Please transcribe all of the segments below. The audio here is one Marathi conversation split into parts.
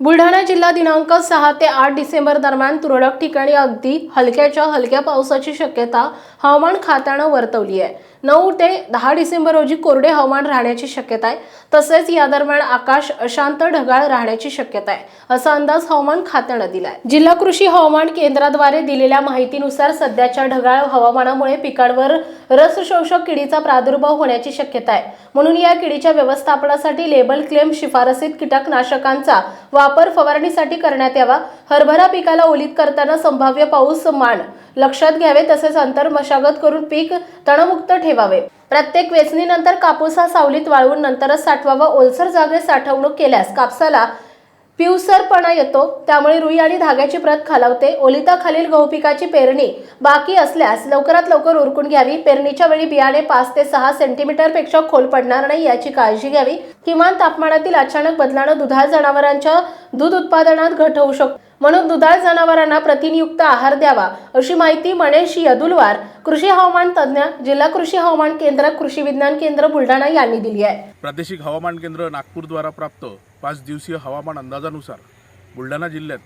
बुलढाणा जिल्हा दिनांक सहा ते आठ डिसेंबर दरम्यान तुरळक ठिकाणी अगदी हलक्याच्या हलक्या पावसाची शक्यता हवामान खात्यानं वर्तवली आहे. नऊ ते दहा डिसेंबर रोजी कोरडे हवामान राहण्याची शक्यता आहे. तसेच या दरम्यान आकाश अशांत ढगाळ राहण्याची शक्यता आहे असा अंदाज हवामान खात्यानं दिलाय. जिल्हा कृषी हवामान केंद्राद्वारे दिलेल्या माहितीनुसार सध्याच्या ढगाळ हवामानामुळे पिकांवर रस शोषक किडीचा प्रादुर्भाव होण्याची शक्यता आहे. म्हणून या किडीच्या व्यवस्थापनासाठी लेबल क्लेम शिफारसीत कीटकनाशकांचा वापर फवारणीसाठी करण्यात यावा. हरभरा पिकाला ओलीत करताना संभाव्य पाऊस मान. लक्षात घ्यावे तसेच अंतर मशागत करून पीक तणमुक्त ठेवावे. प्रत्येक वेचणीनंतर कापूस हा सावलीत वाळवून नंतरच साठवावा. ओलसर जागेत साठवणूक केल्यास कापसाला पिवसरपणा येतो त्यामुळे रुई आणि धाग्याची प्रत खालावते. ओलिताखालील गहू पिकाची पेरणी बाकी असल्यास लवकरात लवकर उरकून घ्यावी. पेरणीच्या वेळी बियाणे पाच ते सहा सेंटीमीटरपेक्षा खोल पडणार नाही याची काळजी घ्यावी. किमान तापमानातील अचानक बदलानं दुधाळ जनावरांच्या दूध उत्पादनात घट होऊ शकतो म्हणून दुधाळ जनावरांना प्रथिनयुक्त आहार द्यावा अशी माहिती मणेश यदुलवार कृषी हवामान तज्ज्ञ जिल्हा कृषी हवामान केंद्र कृषी विज्ञान केंद्र बुलढाणा यांनी दिली आहे. प्रादेशिक हवामान केंद्र नागपूरद्वारा प्राप्त पाच दिवसीय हवामान अंदाजानुसार बुलढाणा जिल्ह्यात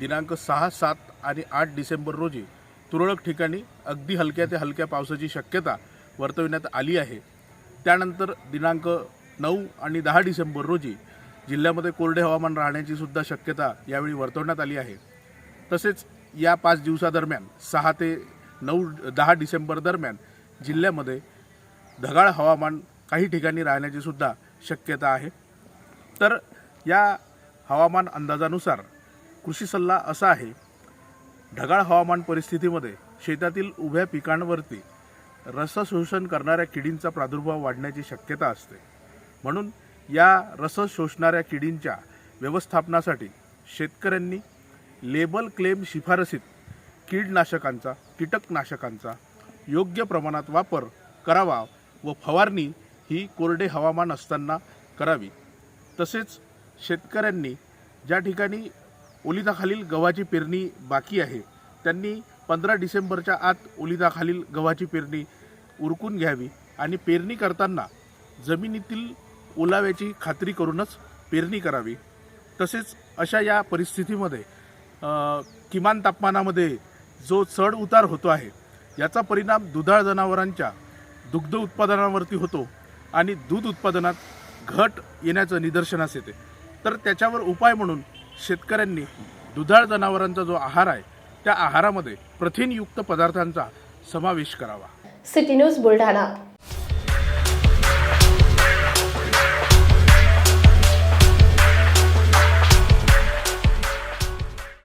दिनांक सहा सात आणि आठ डिसेंबर रोजी तुरळक ठिकाणी अगदी हलक्या ते हलक्या पावसाची शक्यता वर्तविण्यात आली आहे. त्यानंतर दिनांक नऊ आणि दहा डिसेंबर रोजी जिल्ह्यामध्ये कोरडे हवामान राहण्याची सुद्धा शक्यता यावेळी वर्तवण्यात आली आहे. तसेच या पाच दिवसादरम्यान सहा ते नऊ दहा डिसेंबर दरम्यान जिल्ह्यामध्ये ढगाळ हवामान काही ठिकाणी राहण्याची सुद्धा शक्यता आहे. तर या हवामान अंदाजानुसार कृषी सल्ला असा आहे ढगाळ हवामान परिस्थितीमध्ये शेतातील उभ्या पिकांवरती रसशोषण करणाऱ्या किडींचा प्रादुर्भाव वाढण्याची शक्यता असते. म्हणून या रस शोषणाऱ्या किडींच्या व्यवस्थापनासाठी शेतकऱ्यांनी लेबल क्लेम शिफारसीत कीडनाशकांचा कीटकनाशकांचा योग्य प्रमाणात वापर करावा व फवारणी ही कोरडे हवामान असताना करावी. तसेच शेतकऱ्यांनी ज्या ठिकाणी ओलिताखालील गव्हाची पेरणी बाकी आहे त्यांनी पंधरा डिसेंबरच्या आत ओलिताखालील गव्हाची पेरणी उरकून घ्यावी आणि पेरणी करताना जमिनीतील ओलाव्याची खात्री करूनच पेरणी करावी. तसेच अशा या परिस्थितीमध्ये किमान तापमानामध्ये जो चढ उतार होतो आहे याचा परिणाम दुधाळ जनावरांच्या दुग्ध उत्पादनावरती होतो आणि दूध उत्पादनात घट येण्याचं निदर्शनास येते. तर त्याच्यावर उपाय म्हणून शेतकऱ्यांनी दुधाळ जनावरांचा जो आहार आहे त्या आहारामध्ये प्रथिनयुक्त पदार्थांचा समावेश करावा. City news Buldhana.